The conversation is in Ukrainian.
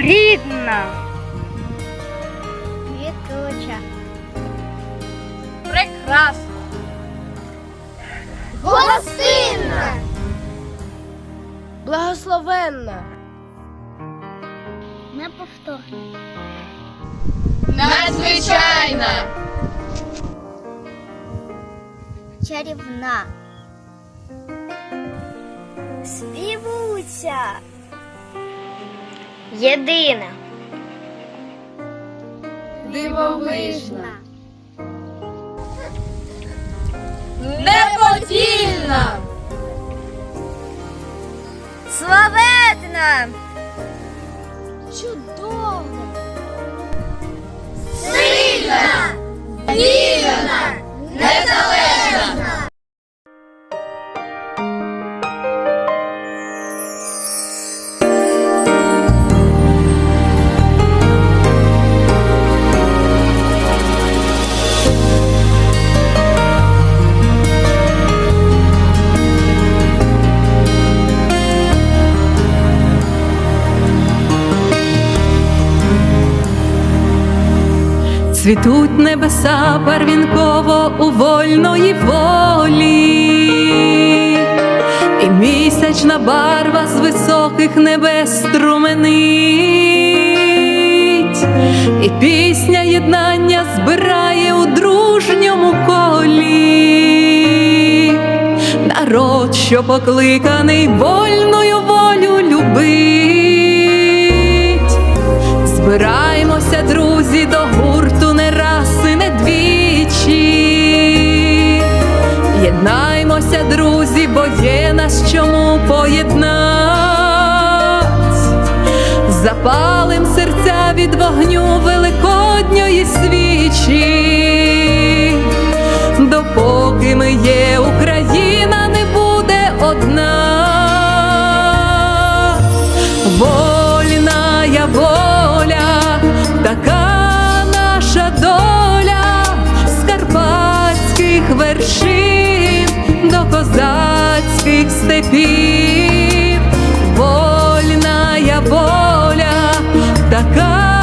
Рідна. Квітуча. Прекрасна. Гостинна. Благословенна. Неповторна. Надзвичайна. Чарівна. Співуся. Єдина. Дивовижна. Неподільна. Славетна. Чудова. Цвітуть небеса барвінково у вольної волі, і місячна барва з високих небес струменить, і пісня єднання збирає у дружньому колі, народ, що покликаний вольною волю любить. Є нас чому поєднать. Запалим серця від вогню великодньої свічі. Допоки ми є, Україна не буде одна. Вольна воля, така наша доля з вершин до козацьких степів. Вольна я воля, така.